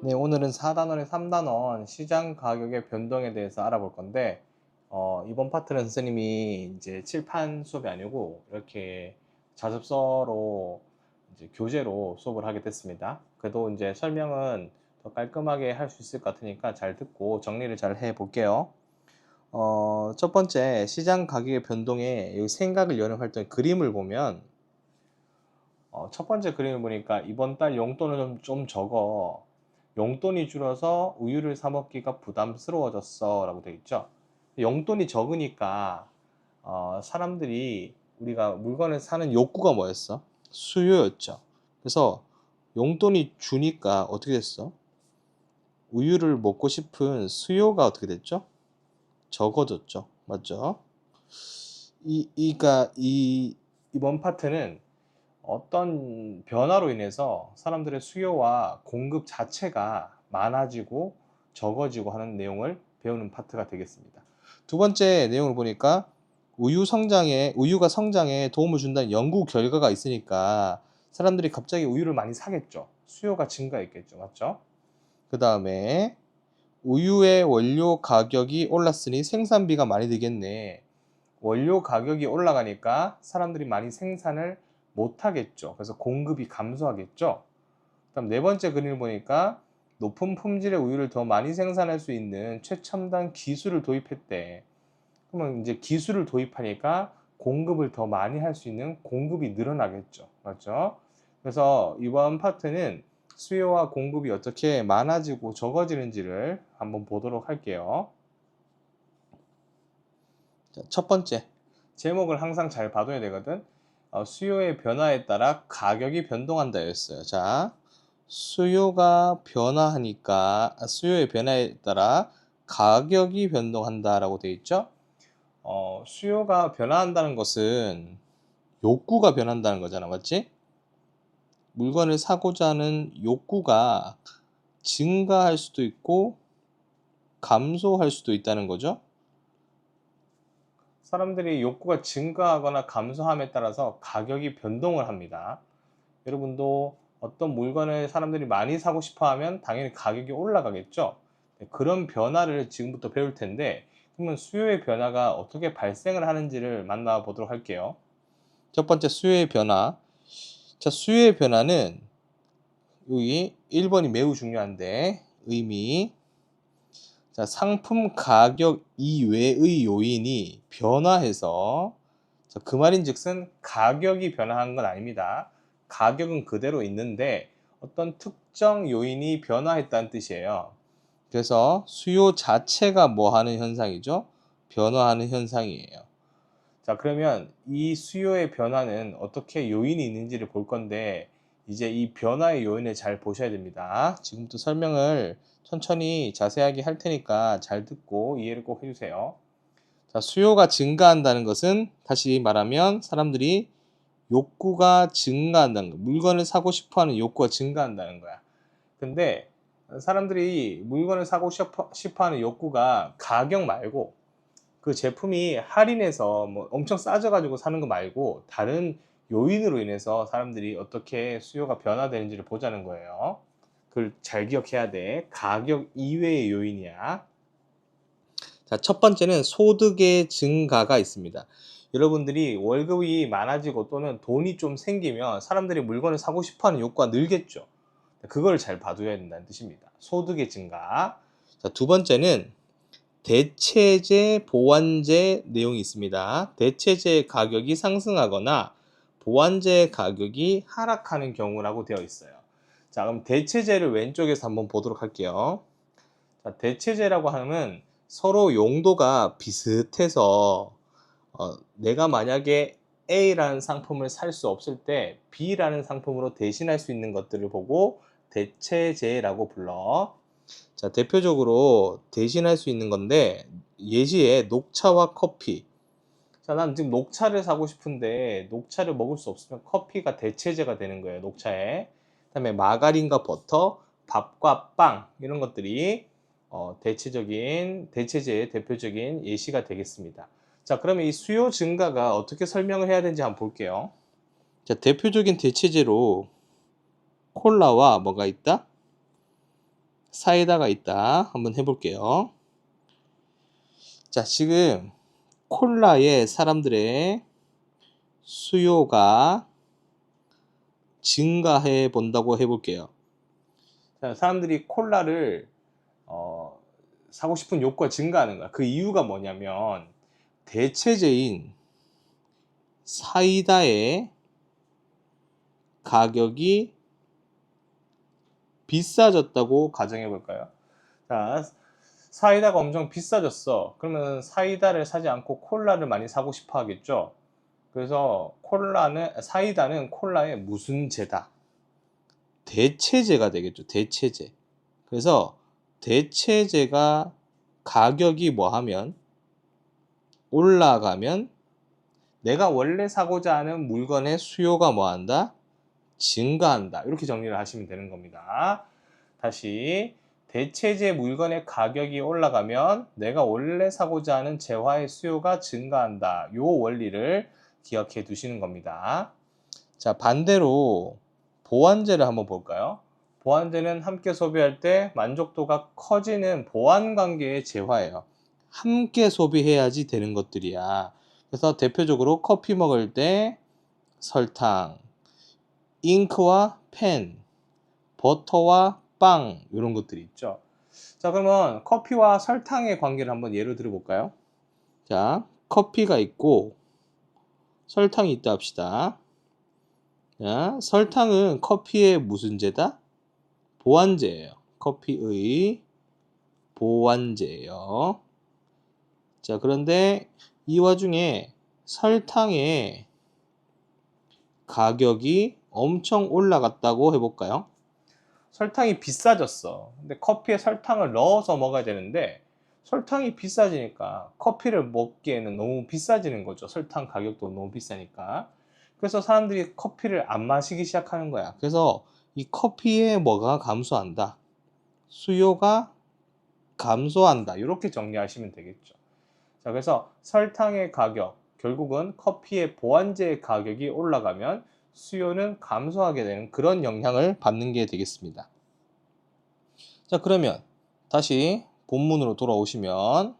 네, 오늘은 4단원의 3단원 시장 가격의 변동에 대해서 알아볼 건데, 어, 이번 파트는 선생님이 이제 칠판 수업이 아니고, 이렇게 자습서로 이제 교재로 수업을 하게 됐습니다. 그래도 이제 설명은 더 깔끔하게 할 수 있을 것 같으니까 잘 듣고 정리를 잘 해 볼게요. 어, 첫 번째, 시장 가격의 변동에 생각을 여는 활동 그림을 보면, 어, 첫 번째 그림을 보니까 이번 달 용돈은 좀, 좀 적어. 용돈이 줄어서 우유를 사 먹기가 부담스러워졌어 라고 되어 있죠. 용돈이 적으니까 어, 사람들이 우리가 물건을 사는 욕구가 뭐였어? 수요였죠. 그래서 용돈이 주니까 어떻게 됐어? 우유를 먹고 싶은 수요가 어떻게 됐죠? 적어졌죠. 맞죠? 이, 이가 이 이번 파트는 어떤 변화로 인해서 사람들의 수요와 공급 자체가 많아지고 적어지고 하는 내용을 배우는 파트가 되겠습니다. 두 번째 내용을 보니까 우유 성장에 우유가 성장에 도움을 준다는 연구 결과가 있으니까 사람들이 갑자기 우유를 많이 사겠죠. 수요가 증가했겠죠. 맞죠? 그 다음에 우유의 원료 가격이 올랐으니 생산비가 많이 들겠네. 원료 가격이 올라가니까 사람들이 많이 생산을 못하겠죠. 그래서 공급이 감소하겠죠. 그다음 네 번째 그림을 보니까 높은 품질의 우유를 더 많이 생산할 수 있는 최첨단 기술을 도입했대. 그러면 이제 기술을 도입하니까 공급을 더 많이 할 수 있는 공급이 늘어나겠죠. 맞죠? 그래서 이번 파트는 수요와 공급이 어떻게 많아지고 적어지는지를 한번 보도록 할게요. 자, 첫 번째, 제목을 항상 잘 봐둬야 되거든. 어, 수요의 변화에 따라 가격이 변동한다 였어요. 자, 수요가 변화하니까 아, 수요의 변화에 따라 가격이 변동한다라고 되어 있죠. 어, 수요가 변화한다는 것은 욕구가 변한다는 거잖아, 맞지? 물건을 사고자 하는 욕구가 증가할 수도 있고 감소할 수도 있다는 거죠. 사람들이 욕구가 증가하거나 감소함에 따라서 가격이 변동을 합니다. 여러분도 어떤 물건을 사람들이 많이 사고 싶어 하면 당연히 가격이 올라가겠죠. 네, 그런 변화를 지금부터 배울 텐데, 그러면 수요의 변화가 어떻게 발생을 하는지를 만나보도록 할게요. 첫 번째 수요의 변화. 자, 수요의 변화는 여기 1번이 매우 중요한데, 의미, 자, 상품 가격 이외의 요인이 변화해서 자, 그 말인즉슨 가격이 변화한 건 아닙니다. 가격은 그대로 있는데 어떤 특정 요인이 변화했다는 뜻이에요. 그래서 수요 자체가 뭐 하는 현상이죠? 변화하는 현상이에요. 자, 그러면 이 수요의 변화는 어떻게 요인이 있는지를 볼 건데 이제 이 변화의 요인을 잘 보셔야 됩니다. 지금부터 설명을 천천히 자세하게 할 테니까 잘 듣고 이해를 꼭 해주세요. 자, 수요가 증가한다는 것은 다시 말하면 사람들이 욕구가 증가한다는 거. 물건을 사고 싶어 하는 욕구가 증가한다는 거야. 근데 사람들이 물건을 사고 싶어 하는 욕구가 가격 말고 그 제품이 할인해서 뭐 엄청 싸져가지고 사는 거 말고 다른 요인으로 인해서 사람들이 어떻게 수요가 변화되는지를 보자는 거예요. 그걸 잘 기억해야 돼. 가격 이외의 요인이야. 자, 첫 번째는 소득의 증가가 있습니다. 여러분들이 월급이 많아지고 또는 돈이 좀 생기면 사람들이 물건을 사고 싶어 하는 욕구가 늘겠죠. 그걸 잘 봐줘야 된다는 뜻입니다. 소득의 증가. 자, 두 번째는 대체재, 보완재 내용이 있습니다. 대체재 가격이 상승하거나 보완재 가격이 하락하는 경우라고 되어 있어요. 자, 그럼 대체제를 왼쪽에서 한번 보도록 할게요. 자, 대체제라고 하면 서로 용도가 비슷해서 어, 내가 만약에 A라는 상품을 살 수 없을 때 B라는 상품으로 대신할 수 있는 것들을 보고 대체제라고 불러. 자, 대표적으로 대신할 수 있는 건데 예시에 녹차와 커피. 자, 난 지금 녹차를 사고 싶은데 녹차를 먹을 수 없으면 커피가 대체제가 되는 거예요, 녹차에. 그다음에 마가린과 버터, 밥과 빵 이런 것들이 어, 대체적인 대체제의 대표적인 예시가 되겠습니다. 자, 그러면 이 수요 증가가 어떻게 설명을 해야 되는지 한번 볼게요. 자, 대표적인 대체제로 콜라와 뭐가 있다? 사이다가 있다. 한번 해볼게요. 자, 지금 콜라에 사람들의 수요가 증가해 본다고 해볼게요. 자, 사람들이 콜라를 어, 사고 싶은 욕구가 증가하는 거야. 그 이유가 뭐냐면 대체제인 사이다의 가격이 비싸졌다고 가정해 볼까요? 자, 사이다가 엄청 비싸졌어. 그러면 사이다를 사지 않고 콜라를 많이 사고 싶어 하겠죠. 그래서 콜라는 사이다는 콜라의 무슨 제다? 대체제가 되겠죠. 대체제. 그래서 대체제가 가격이 뭐 하면 올라가면 내가 원래 사고자 하는 물건의 수요가 뭐 한다? 증가한다. 이렇게 정리를 하시면 되는 겁니다. 다시 대체제 물건의 가격이 올라가면 내가 원래 사고자 하는 재화의 수요가 증가한다. 요 원리를 기억해 두시는 겁니다. 자, 반대로 보완제를 한번 볼까요? 보완제는 함께 소비할 때 만족도가 커지는 보완 관계의 재화예요. 함께 소비해야지 되는 것들이야. 그래서 대표적으로 커피 먹을 때 설탕, 잉크와 펜, 버터와 빵 이런 것들이 있죠. 자 그러면 커피와 설탕의 관계를 한번 예로 들어볼까요? 자 커피가 있고 설탕이 있다 합시다. 자 설탕은 커피의 무슨 제다? 보완제예요. 커피의 보완제예요. 자 그런데 이 와중에 설탕의 가격이 엄청 올라갔다고 해볼까요? 설탕이 비싸졌어. 근데 커피에 설탕을 넣어서 먹어야 되는데 설탕이 비싸지니까 커피를 먹기에는 너무 비싸지는 거죠. 설탕 가격도 너무 비싸니까. 그래서 사람들이 커피를 안 마시기 시작하는 거야. 그래서 이 커피에 뭐가 감소한다? 수요가 감소한다. 이렇게 정리하시면 되겠죠. 자, 그래서 설탕의 가격, 결국은 커피의 보완제의 가격이 올라가면 수요는 감소하게 되는 그런 영향을 받는 게 되겠습니다. 자, 그러면 다시 본문으로 돌아오시면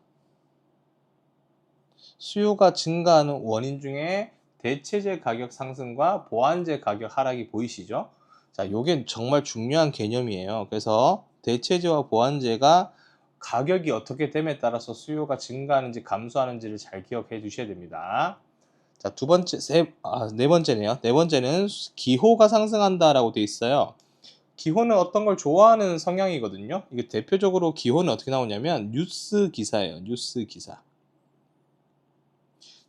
수요가 증가하는 원인 중에 대체제 가격 상승과 보완제 가격 하락이 보이시죠? 자, 요게 정말 중요한 개념이에요. 그래서 대체제와 보완제가 가격이 어떻게 됨에 따라서 수요가 증가하는지 감소하는지를 잘 기억해 주셔야 됩니다. 자, 두 번째, 세, 아, 네 번째네요. 네 번째는 기호가 상승한다라고 돼 있어요. 기호는 어떤 걸 좋아하는 성향이거든요. 이게 대표적으로 기호는 어떻게 나오냐면 뉴스 기사예요. 뉴스 기사.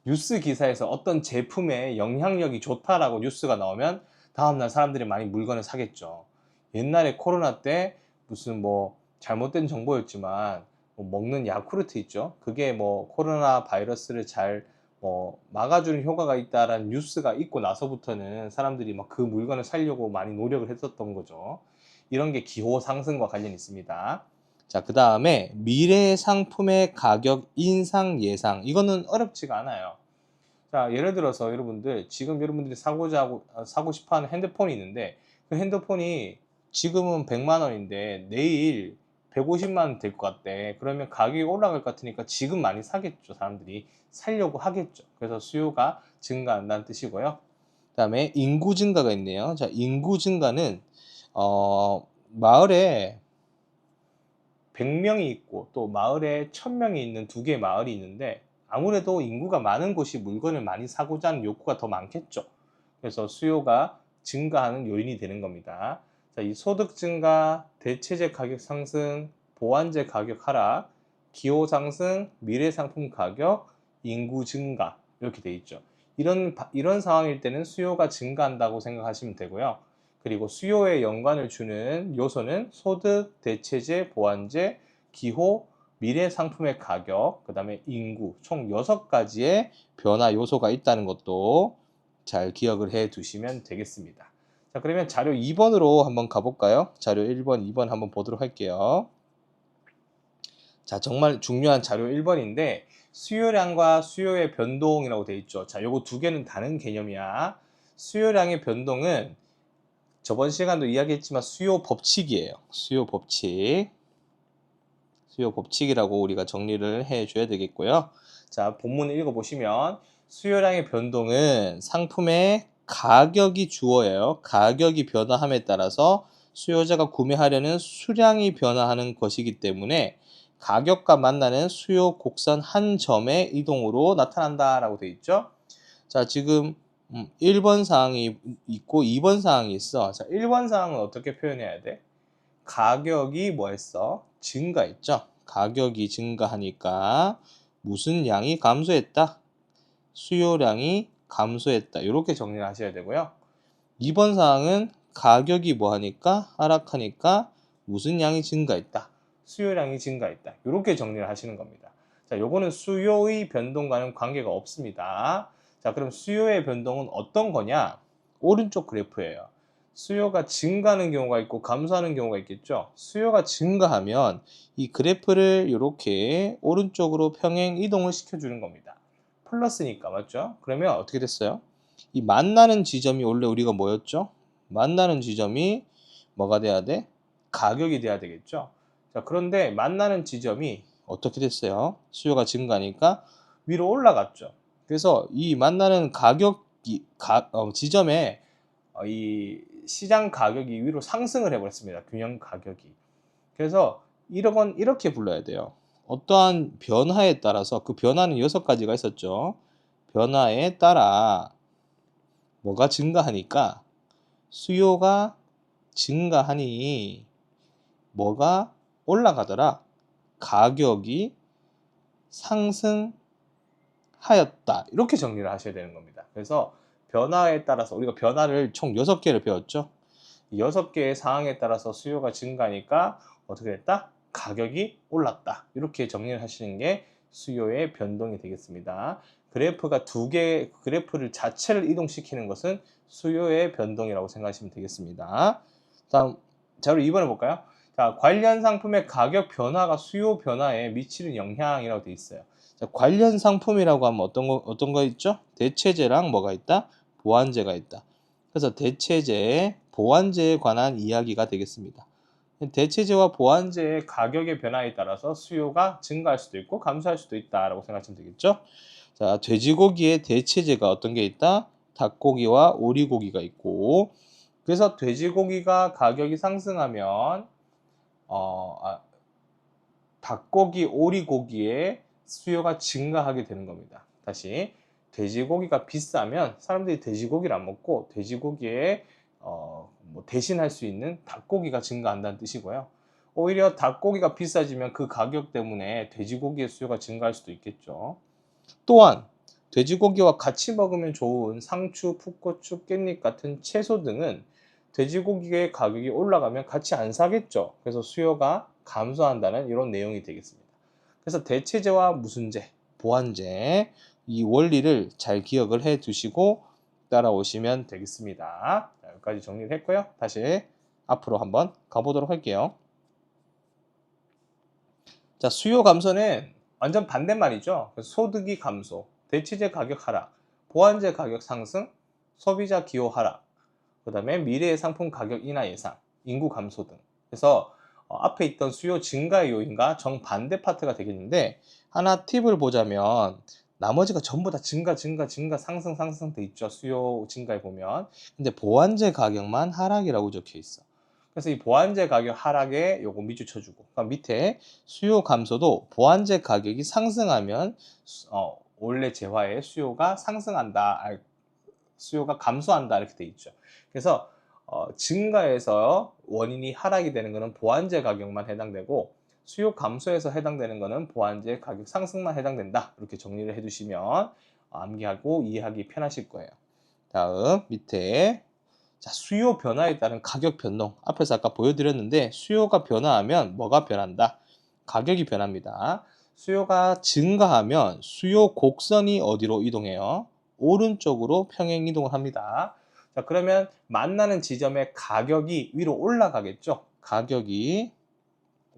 뉴스 기사에서 어떤 제품의 영향력이 좋다라고 뉴스가 나오면 다음날 사람들이 많이 물건을 사겠죠. 옛날에 코로나 때 무슨 뭐 잘못된 정보였지만 뭐 먹는 야쿠르트 있죠. 그게 뭐 코로나 바이러스를 잘 뭐 막아주는 효과가 있다라는 뉴스가 있고 나서부터는 사람들이 막 그 물건을 살려고 많이 노력을 했었던 거죠. 이런 게 기호 상승과 관련이 있습니다. 자, 그 다음에 미래 상품의 가격 인상 예상. 이거는 어렵지가 않아요. 자, 예를 들어서 여러분들, 지금 여러분들이 사고자 하고, 아, 사고 싶어 하는 핸드폰이 있는데, 그 핸드폰이 지금은 100만 원인데, 내일 150만 원 될 것 같대. 그러면 가격이 올라갈 것 같으니까 지금 많이 사겠죠. 사람들이 살려고 하겠죠. 그래서 수요가 증가한다는 뜻이고요. 그 다음에 인구 증가가 있네요. 자, 인구 증가는 어, 마을에 100명이 있고 또 마을에 1000명이 있는 두 개의 마을이 있는데 아무래도 인구가 많은 곳이 물건을 많이 사고자 하는 욕구가 더 많겠죠. 그래서 수요가 증가하는 요인이 되는 겁니다. 자, 이 소득 증가, 대체재 가격 상승, 보완제 가격 하락, 기호 상승, 미래 상품 가격, 인구 증가 이렇게 돼 있죠. 이런 이런 상황일 때는 수요가 증가한다고 생각하시면 되고요. 그리고 수요에 연관을 주는 요소는 소득, 대체재, 보완제, 기호, 미래 상품의 가격, 그 다음에 인구, 총 6가지의 변화 요소가 있다는 것도 잘 기억을 해 두시면 되겠습니다. 자, 그러면 자료 2번으로 한번 가볼까요? 자료 1번, 2번 한번 보도록 할게요. 자, 정말 중요한 자료 1번인데, 수요량과 수요의 변동이라고 되어 있죠. 자, 요거 두 개는 다른 개념이야. 수요량의 변동은 저번 시간도 이야기했지만 수요 법칙이에요. 수요 법칙. 수요 법칙이라고 우리가 정리를 해 줘야 되겠고요. 자, 본문을 읽어 보시면 수요량의 변동은 상품의 가격이 주어예요. 가격이 변화함에 따라서 수요자가 구매하려는 수량이 변화하는 것이기 때문에 가격과 만나는 수요 곡선 한 점의 이동으로 나타난다라고 되어 있죠. 자, 지금 음, 1번 사항이 있고 2번 사항이 있어. 자, 1번 사항은 어떻게 표현해야 돼? 가격이 뭐 했어? 증가했죠. 가격이 증가하니까 무슨 양이 감소했다? 수요량이 감소했다. 이렇게 정리를 하셔야 되고요. 2번 사항은 가격이 뭐 하니까 하락하니까 무슨 양이 증가했다. 수요량이 증가했다. 이렇게 정리를 하시는 겁니다. 자, 요거는 수요의 변동과는 관계가 없습니다. 자, 그럼 수요의 변동은 어떤 거냐? 오른쪽 그래프예요. 수요가 증가하는 경우가 있고 감소하는 경우가 있겠죠. 수요가 증가하면 이 그래프를 이렇게 오른쪽으로 평행 이동을 시켜주는 겁니다. 플러스니까 맞죠? 그러면 어떻게 됐어요? 이 만나는 지점이 원래 우리가 뭐였죠? 만나는 지점이 뭐가 돼야 돼? 가격이 돼야 되겠죠. 자, 그런데 만나는 지점이 어떻게 됐어요? 수요가 증가하니까 위로 올라갔죠. 그래서 이 만나는 가격이 가, 어, 지점에 어, 이 시장 가격이 위로 상승을 해버렸습니다. 균형 가격이. 그래서 이런 이렇게 불러야 돼요. 어떠한 변화에 따라서 그 변화는 여섯 가지가 있었죠. 변화에 따라 뭐가 증가하니까 수요가 증가하니 뭐가 올라가더라. 가격이 상승하였다. 이렇게 정리를 하셔야 되는 겁니다. 그래서 변화에 따라서 우리가 변화를 총 6개를 배웠죠. 6개의 상황에 따라서 수요가 증가하니까 어떻게 됐다? 가격이 올랐다. 이렇게 정리를 하시는 게 수요의 변동이 되겠습니다. 그래프가 두 개, 그래프를 자체를 이동시키는 것은 수요의 변동이라고 생각하시면 되겠습니다. 다음, 자료 2번을 볼까요? 자, 관련 상품의 가격 변화가 수요 변화에 미치는 영향이라고 되어 있어요. 자, 관련 상품이라고 하면 어떤 거, 어떤 거 있죠? 대체제랑 뭐가 있다? 보완제가 있다. 그래서 대체제, 보완제에 관한 이야기가 되겠습니다. 대체제와 보완제의 가격의 변화에 따라서 수요가 증가할 수도 있고 감소할 수도 있다라고 생각하시면 되겠죠. 자, 돼지고기에 대체제가 어떤 게 있다? 닭고기와 오리고기가 있고 그래서 돼지고기가 가격이 상승하면 어, 아, 닭고기, 오리고기의 수요가 증가하게 되는 겁니다. 다시 돼지고기가 비싸면 사람들이 돼지고기를 안 먹고 돼지고기에 어, 뭐 대신할 수 있는 닭고기가 증가한다는 뜻이고요. 오히려 닭고기가 비싸지면 그 가격 때문에 돼지고기의 수요가 증가할 수도 있겠죠. 또한 돼지고기와 같이 먹으면 좋은 상추, 풋고추, 깻잎 같은 채소 등은 돼지고기의 가격이 올라가면 같이 안 사겠죠. 그래서 수요가 감소한다는 이런 내용이 되겠습니다. 그래서 대체제와 무슨제, 보완제 이 원리를 잘 기억을 해 두시고 따라오시면 되겠습니다. 자, 여기까지 정리를 했고요. 다시 앞으로 한번 가보도록 할게요. 자, 수요 감소는 완전 반대말이죠. 소득이 감소, 대체제 가격 하락, 보완제 가격 상승, 소비자 기호 하락, 그 다음에 미래의 상품 가격 인하 예상, 인구 감소 등. 그래서 어, 앞에 있던 수요 증가의 요인과 정반대 파트가 되겠는데 하나 팁을 보자면 나머지가 전부 다 증가, 증가, 증가, 상승, 상승 돼 있죠. 수요 증가에 보면. 근데 보완제 가격만 하락이라고 적혀 있어. 그래서 이 보완제 가격 하락에 요거 밑줄 쳐주고. 그러니까 밑에 수요 감소도 보완제 가격이 상승하면 어, 원래 재화의 수요가 상승한다, 아, 수요가 감소한다 이렇게 돼 있죠. 그래서 어, 증가해서 원인이 하락이 되는 것은 보완제 가격만 해당되고 수요 감소에서 해당되는 것은 보완제 가격 상승만 해당된다. 이렇게 정리를 해두시면 암기하고 이해하기 편하실 거예요. 다음 밑에 자, 수요 변화에 따른 가격 변동. 앞에서 아까 보여드렸는데 수요가 변화하면 뭐가 변한다? 가격이 변합니다. 수요가 증가하면 수요 곡선이 어디로 이동해요? 오른쪽으로 평행 이동을 합니다. 자, 그러면 만나는 지점의 가격이 위로 올라가겠죠? 가격이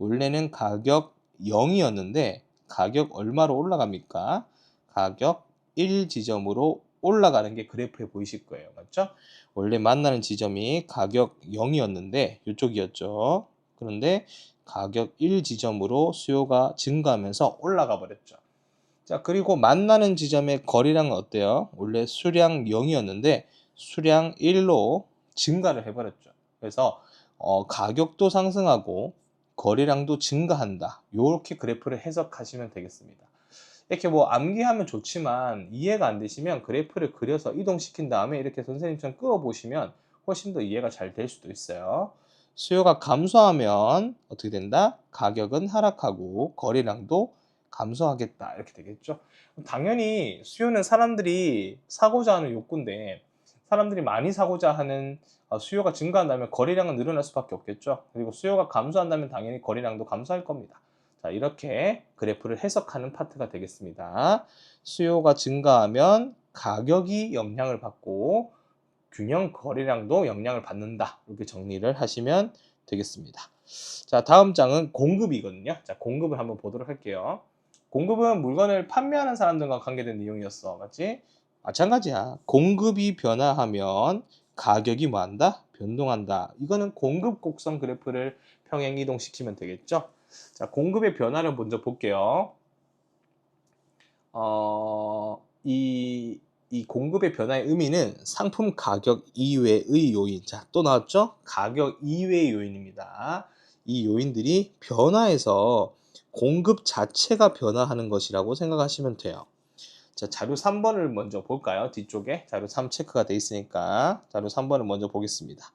원래는 가격 0이었는데 가격 얼마로 올라갑니까? 가격 1 지점으로 올라가는 게 그래프에 보이실 거예요. 맞죠? 원래 만나는 지점이 가격 0이었는데 이쪽이었죠. 그런데 가격 1 지점으로 수요가 증가하면서 올라가 버렸죠. 자, 그리고 만나는 지점의 거리량은 어때요? 원래 수량 0이었는데 수량 1로 증가를 해버렸죠. 그래서 어, 가격도 상승하고 거래량도 증가한다. 이렇게 그래프를 해석하시면 되겠습니다. 이렇게 뭐 암기하면 좋지만 이해가 안 되시면 그래프를 그려서 이동시킨 다음에 이렇게 선생님처럼 끄어 보시면 훨씬 더 이해가 잘 될 수도 있어요. 수요가 감소하면 어떻게 된다? 가격은 하락하고 거래량도 감소하겠다. 이렇게 되겠죠. 당연히 수요는 사람들이 사고자 하는 욕구인데 사람들이 많이 사고자 하는 어, 수요가 증가한다면 거래량은 늘어날 수밖에 없겠죠. 그리고 수요가 감소한다면 당연히 거래량도 감소할 겁니다. 자, 이렇게 그래프를 해석하는 파트가 되겠습니다. 수요가 증가하면 가격이 영향을 받고 균형 거래량도 영향을 받는다. 이렇게 정리를 하시면 되겠습니다. 자, 다음 장은 공급이거든요. 자, 공급을 한번 보도록 할게요. 공급은 물건을 판매하는 사람들과 관계된 내용이었어. 맞지? 마찬가지야. 공급이 변화하면 가격이 뭐한다? 변동한다. 이거는 공급 곡선 그래프를 평행 이동시키면 되겠죠? 자, 공급의 변화를 먼저 볼게요. 어, 이, 이 공급의 변화의 의미는 상품 가격 이외의 요인. 자, 또 나왔죠? 가격 이외의 요인입니다. 이 요인들이 변화해서 공급 자체가 변화하는 것이라고 생각하시면 돼요. 자, 자료 3번을 먼저 볼까요? 뒤쪽에 자료 3 체크가 돼 있으니까 자료 3번을 먼저 보겠습니다.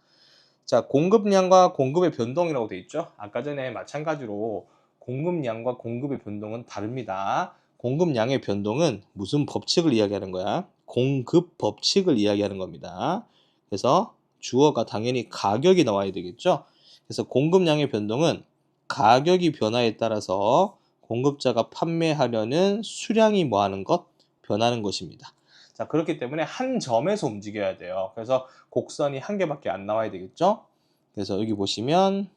자, 공급량과 공급의 변동이라고 돼 있죠? 아까 전에 마찬가지로 공급량과 공급의 변동은 다릅니다. 공급량의 변동은 무슨 법칙을 이야기하는 거야? 공급 법칙을 이야기하는 겁니다. 그래서 주어가 당연히 가격이 나와야 되겠죠? 그래서 공급량의 변동은 가격이 변화에 따라서 공급자가 판매하려는 수량이 뭐 하는 것? 변하는 것입니다. 자, 그렇기 때문에 한 점에서 움직여야 돼요. 그래서 곡선이 한 개밖에 안 나와야 되겠죠? 그래서 여기 보시면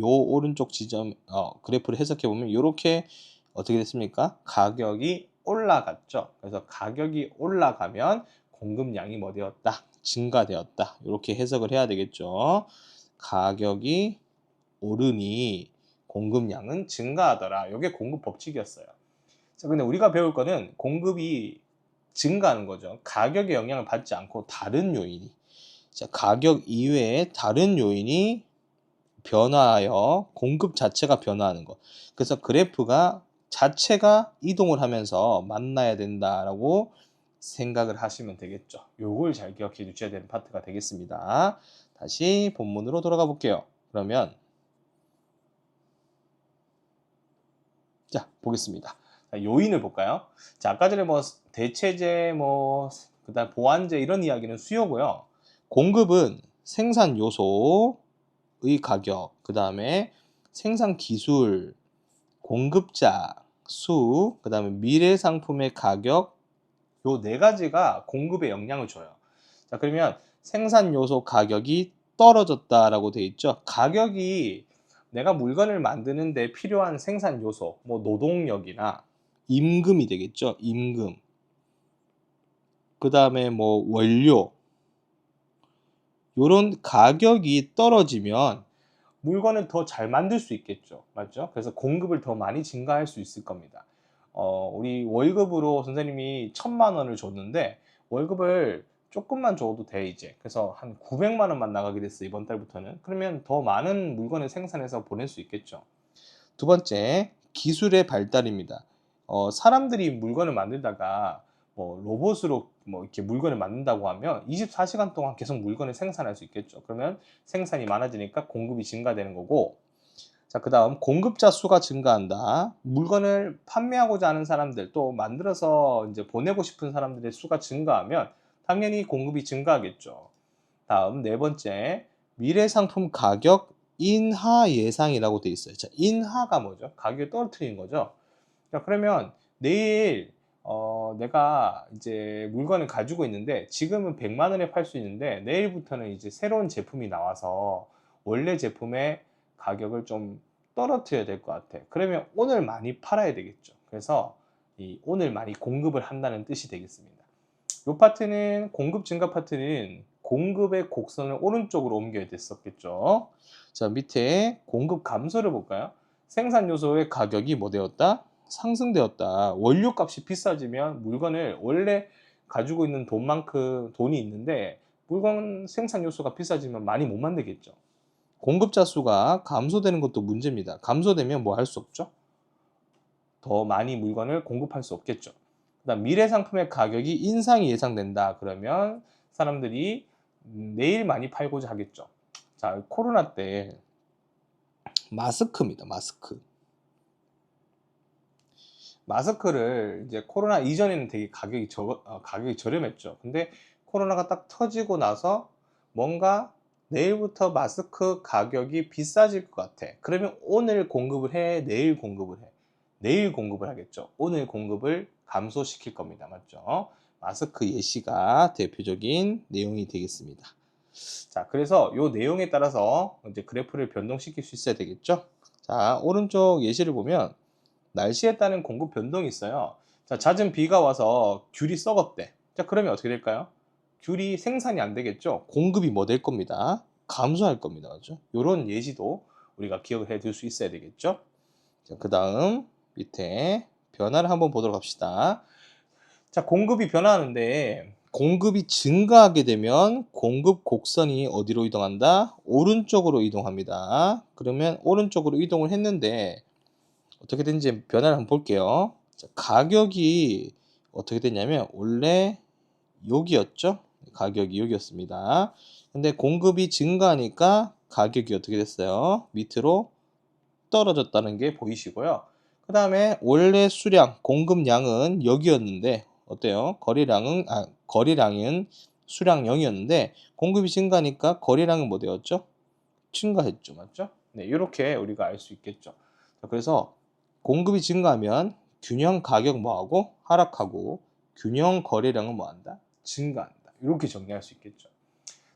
요 오른쪽 지점 어, 그래프를 해석해 보면 이렇게 어떻게 됐습니까? 가격이 올라갔죠. 그래서 가격이 올라가면 공급량이 뭐 되었다? 증가되었다. 이렇게 해석을 해야 되겠죠. 가격이 오르니 공급량은 증가하더라. 이게 공급 법칙이었어요. 자, 근데 우리가 배울 거는 공급이 증가하는 거죠. 가격의 영향을 받지 않고 다른 요인이. 자, 가격 이외에 다른 요인이 변화하여 공급 자체가 변화하는 것. 그래서 그래프가 자체가 이동을 하면서 만나야 된다라고 생각을 하시면 되겠죠. 요걸 잘 기억해 주셔야 되는 파트가 되겠습니다. 다시 본문으로 돌아가 볼게요. 그러면 자, 보겠습니다. 자, 요인을 볼까요? 자, 아까 전에 뭐 대체제, 뭐 그다음 보완제 이런 이야기는 수요고요. 공급은 생산 요소의 가격, 그 다음에 생산 기술, 공급자 수, 그 다음에 미래 상품의 가격, 요 네 가지가 공급에 영향을 줘요. 자, 그러면 생산 요소 가격이 떨어졌다라고 돼 있죠. 가격이 내가 물건을 만드는데 필요한 생산 요소, 뭐 노동력이나 임금이 되겠죠. 임금. 그 다음에 뭐 원료. 요런 가격이 떨어지면 물건을 더 잘 만들 수 있겠죠. 맞죠? 그래서 공급을 더 많이 증가할 수 있을 겁니다. 어, 우리 월급으로 선생님이 천만 원을 줬는데 월급을 조금만 줘도 돼 이제 그래서 한 900만 원만 나가게 됐어 이번 달부터는 그러면 더 많은 물건을 생산해서 보낼 수 있겠죠 두 번째 기술의 발달입니다 어, 사람들이 물건을 만들다가 뭐 로봇으로 뭐 이렇게 물건을 만든다고 하면 24시간 동안 계속 물건을 생산할 수 있겠죠. 그러면 생산이 많아지니까 공급이 증가되는 거고 자, 그 다음 공급자 수가 증가한다. 물건을 판매하고자 하는 사람들 또 만들어서 이제 보내고 싶은 사람들의 수가 증가하면 당연히 공급이 증가하겠죠. 다음 네 번째 미래 상품 가격 인하 예상이라고 돼 있어요. 자, 인하가 뭐죠? 가격을 떨어뜨리는 거죠. 자, 그러면 내일 어, 내가 이제 물건을 가지고 있는데 지금은 100만 원에 팔 수 있는데 내일부터는 이제 새로운 제품이 나와서 원래 제품의 가격을 좀 떨어뜨려야 될 것 같아. 그러면 오늘 많이 팔아야 되겠죠. 그래서 이 오늘 많이 공급을 한다는 뜻이 되겠습니다. 이 파트는 공급 증가 파트는 공급의 곡선을 오른쪽으로 옮겨야 됐었겠죠. 자, 밑에 공급 감소를 볼까요? 생산 요소의 가격이 뭐 되었다? 상승되었다. 원료 값이 비싸지면 물건을 원래 가지고 있는 돈만큼 돈이 있는데 물건 생산 요소가 비싸지면 많이 못 만들겠죠. 공급자 수가 감소되는 것도 문제입니다. 감소되면 뭐 할 수 없죠? 더 많이 물건을 공급할 수 없겠죠. 그다음 미래 상품의 가격이 인상이 예상된다. 그러면 사람들이 음, 내일 많이 팔고자 하겠죠. 자, 코로나 때 마스크입니다. 마스크. 마스크를 이제 코로나 이전에는 되게 가격이 저, 어, 가격이 저렴했죠. 근데 코로나가 딱 터지고 나서 뭔가 내일부터 마스크 가격이 비싸질 것 같아. 그러면 오늘 공급을 해, 내일 공급을 해. 내일 공급을 하겠죠. 오늘 공급을 감소시킬 겁니다. 맞죠? 마스크 예시가 대표적인 내용이 되겠습니다. 자, 그래서 이 내용에 따라서 이제 그래프를 변동시킬 수 있어야 되겠죠? 자, 오른쪽 예시를 보면 날씨에 따른 공급 변동이 있어요. 자, 잦은 비가 와서 귤이 썩었대. 자, 그러면 어떻게 될까요? 귤이 생산이 안 되겠죠? 공급이 뭐 될 겁니다. 감소할 겁니다. 맞죠? 이런 예시도 우리가 기억을 해 둘 수 있어야 되겠죠? 자, 그 다음 밑에 변화를 한번 보도록 합시다. 자, 공급이 변화하는데 공급이 증가하게 되면 공급 곡선이 어디로 이동한다? 오른쪽으로 이동합니다. 그러면 오른쪽으로 이동을 했는데 어떻게 된지 변화를 한번 볼게요. 자, 가격이 어떻게 됐냐면 원래 여기였죠? 가격이 여기였습니다. 근데 공급이 증가하니까 가격이 어떻게 됐어요? 밑으로 떨어졌다는 게 보이시고요. 그 다음에 원래 수량, 공급량은 여기였는데 어때요? 거래량은 아, 거래량은 수량 0이었는데 공급이 증가하니까 거래량은 뭐 되었죠? 증가했죠. 맞죠? 네, 이렇게 우리가 알 수 있겠죠. 자, 그래서 공급이 증가하면 균형 가격 뭐하고 하락하고 균형 거래량은 뭐한다? 증가한다. 이렇게 정리할 수 있겠죠.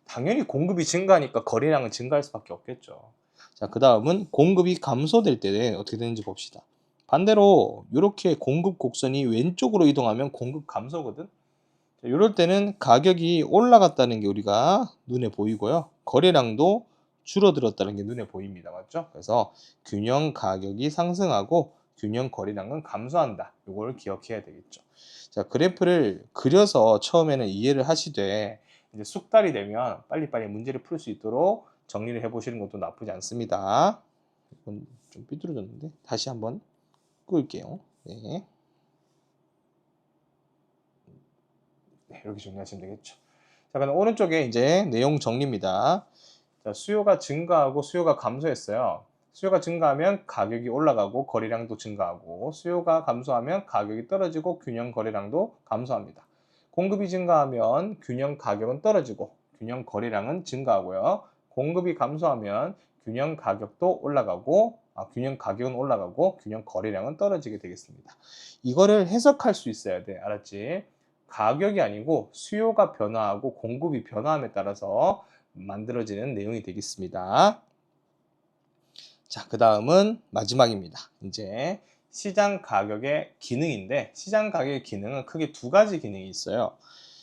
당연히 공급이 증가하니까 거래량은 증가할 수밖에 없겠죠. 자, 그 다음은 공급이 감소될 때는 어떻게 되는지 봅시다. 반대로 이렇게 공급 곡선이 왼쪽으로 이동하면 공급 감소거든. 자, 이럴 때는 가격이 올라갔다는 게 우리가 눈에 보이고요. 거래량도 줄어들었다는 게 눈에 보입니다. 맞죠? 그래서 균형 가격이 상승하고 균형 거래량은 감소한다. 이걸 기억해야 되겠죠. 자, 그래프를 그려서 처음에는 이해를 하시되 이제 숙달이 되면 빨리빨리 문제를 풀 수 있도록 정리를 해보시는 것도 나쁘지 않습니다. 이건 좀 삐뚤어졌는데 다시 한번 끌게요. 네. 네, 이렇게 정리하시면 되겠죠. 자, 그럼 오른쪽에 이제 내용 정리입니다. 자, 수요가 증가하고 수요가 감소했어요. 수요가 증가하면 가격이 올라가고 거래량도 증가하고 수요가 감소하면 가격이 떨어지고 균형 거래량도 감소합니다. 공급이 증가하면 균형 가격은 떨어지고 균형 거래량은 증가하고요. 공급이 감소하면 균형 가격도 올라가고 아, 균형 가격은 올라가고 균형 거래량은 떨어지게 되겠습니다. 이거를 해석할 수 있어야 돼. 알았지? 가격이 아니고 수요가 변화하고 공급이 변화함에 따라서 만들어지는 내용이 되겠습니다. 자, 그 다음은 마지막입니다. 이제 시장 가격의 기능인데 시장 가격의 기능은 크게 두 가지 기능이 있어요.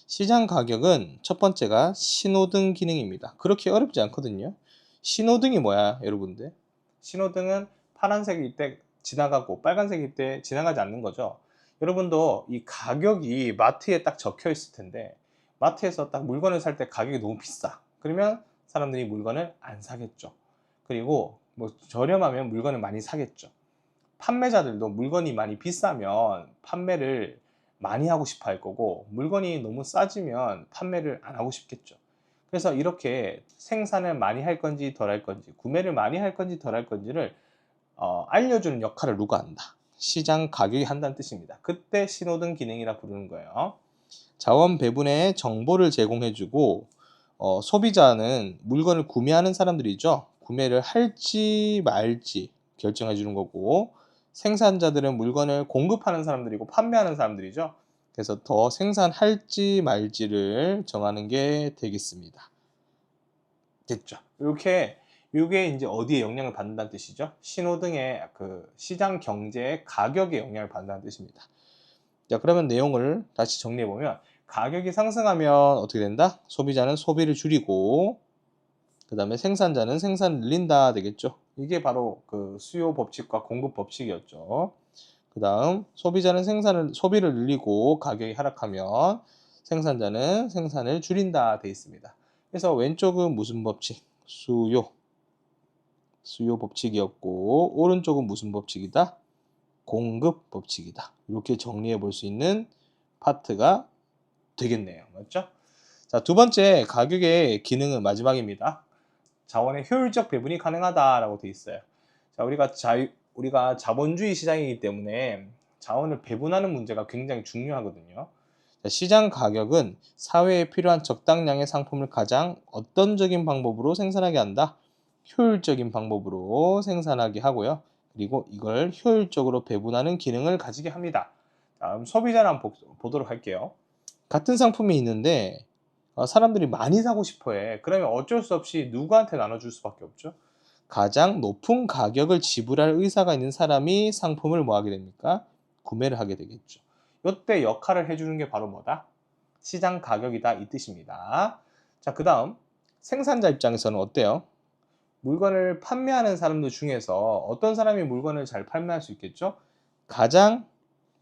시장 가격은 첫 번째가 신호등 기능입니다. 그렇게 어렵지 않거든요. 신호등이 뭐야, 여러분들? 신호등은 파란색일 때 지나가고 빨간색일 때 지나가지 않는 거죠. 여러분도 이 가격이 마트에 딱 적혀 있을 텐데 마트에서 딱 물건을 살 때 가격이 너무 비싸. 그러면 사람들이 물건을 안 사겠죠. 그리고 뭐 저렴하면 물건을 많이 사겠죠. 판매자들도 물건이 많이 비싸면 판매를 많이 하고 싶어 할 거고 물건이 너무 싸지면 판매를 안 하고 싶겠죠. 그래서 이렇게 생산을 많이 할 건지 덜 할 건지 구매를 많이 할 건지 덜 할 건지를 어, 알려주는 역할을 누가 한다. 시장 가격이 한다는 뜻입니다. 그때 신호등 기능이라 부르는 거예요. 자원 배분의 정보를 제공해주고 어, 소비자는 물건을 구매하는 사람들이죠. 구매를 할지 말지 결정해 주는 거고 생산자들은 물건을 공급하는 사람들이고 판매하는 사람들이죠. 그래서 더 생산할지 말지를 정하는 게 되겠습니다. 됐죠? 이렇게 이게 이제 어디에 영향을 받는다는 뜻이죠? 신호등의 그 시장 경제의 가격에 영향을 받는다는 뜻입니다. 자, 그러면 내용을 다시 정리해 보면 가격이 상승하면 어떻게 된다? 소비자는 소비를 줄이고 그 다음에 생산자는 생산을 늘린다 되겠죠. 이게 바로 그 수요 법칙과 공급 법칙이었죠. 그 다음 소비자는 생산을 소비를 늘리고 가격이 하락하면 생산자는 생산을 줄인다 돼 있습니다. 그래서 왼쪽은 무슨 법칙? 수요 수요 법칙이었고 오른쪽은 무슨 법칙이다? 공급 법칙이다. 이렇게 정리해 볼 수 있는 파트가 되겠네요. 맞죠? 자, 두 번째 가격의 기능은 마지막입니다. 자원의 효율적 배분이 가능하다라고 되어 있어요. 자, 우리가 자 우리가 자본주의 시장이기 때문에 자원을 배분하는 문제가 굉장히 중요하거든요. 자, 시장 가격은 사회에 필요한 적당량의 상품을 가장 어떤적인 방법으로 생산하게 한다. 효율적인 방법으로 생산하게 하고요. 그리고 이걸 효율적으로 배분하는 기능을 가지게 합니다. 다음 소비자를 한번 보도록 할게요. 같은 상품이 있는데 어, 사람들이 많이 사고 싶어해. 그러면 어쩔 수 없이 누구한테 나눠줄 수밖에 없죠. 가장 높은 가격을 지불할 의사가 있는 사람이 상품을 뭐 하게 됩니까? 구매를 하게 되겠죠. 이때 역할을 해주는 게 바로 뭐다? 시장 가격이다 이 뜻입니다. 자, 그 다음 생산자 입장에서는 어때요? 물건을 판매하는 사람들 중에서 어떤 사람이 물건을 잘 판매할 수 있겠죠? 가장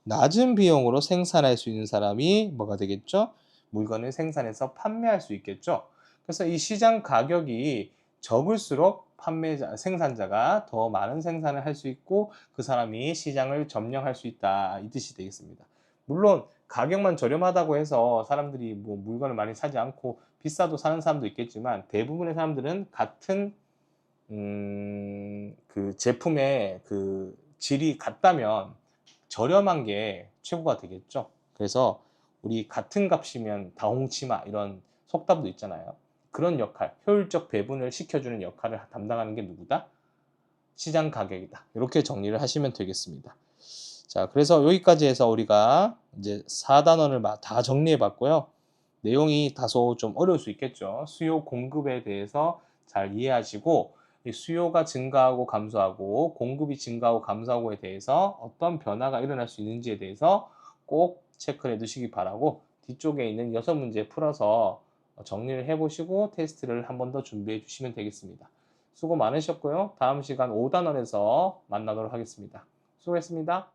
낮은 비용으로 생산할 수 있는 사람이 뭐가 되겠죠? 물건을 생산해서 판매할 수 있겠죠. 그래서 이 시장 가격이 적을수록 판매자, 생산자가 더 많은 생산을 할 수 있고 그 사람이 시장을 점령할 수 있다. 이 뜻이 되겠습니다. 물론 가격만 저렴하다고 해서 사람들이 뭐 물건을 많이 사지 않고 비싸도 사는 사람도 있겠지만 대부분의 사람들은 같은 음, 그 제품의 그 질이 같다면 저렴한 게 최고가 되겠죠. 그래서 우리 같은 값이면 다홍치마 이런 속담도 있잖아요. 그런 역할, 효율적 배분을 시켜주는 역할을 담당하는 게 누구다? 시장 가격이다. 이렇게 정리를 하시면 되겠습니다. 자, 그래서 여기까지 해서 우리가 이제 4단원을 다 정리해 봤고요. 내용이 다소 좀 어려울 수 있겠죠. 수요 공급에 대해서 잘 이해하시고 수요가 증가하고 감소하고 공급이 증가하고 감소하고에 대해서 어떤 변화가 일어날 수 있는지에 대해서 꼭 체크를 해 두시기 바라고 뒤쪽에 있는 여섯 문제 풀어서 정리를 해 보시고 테스트를 한 번 더 준비해 주시면 되겠습니다. 수고 많으셨고요. 다음 시간 5단원에서 만나도록 하겠습니다. 수고했습니다.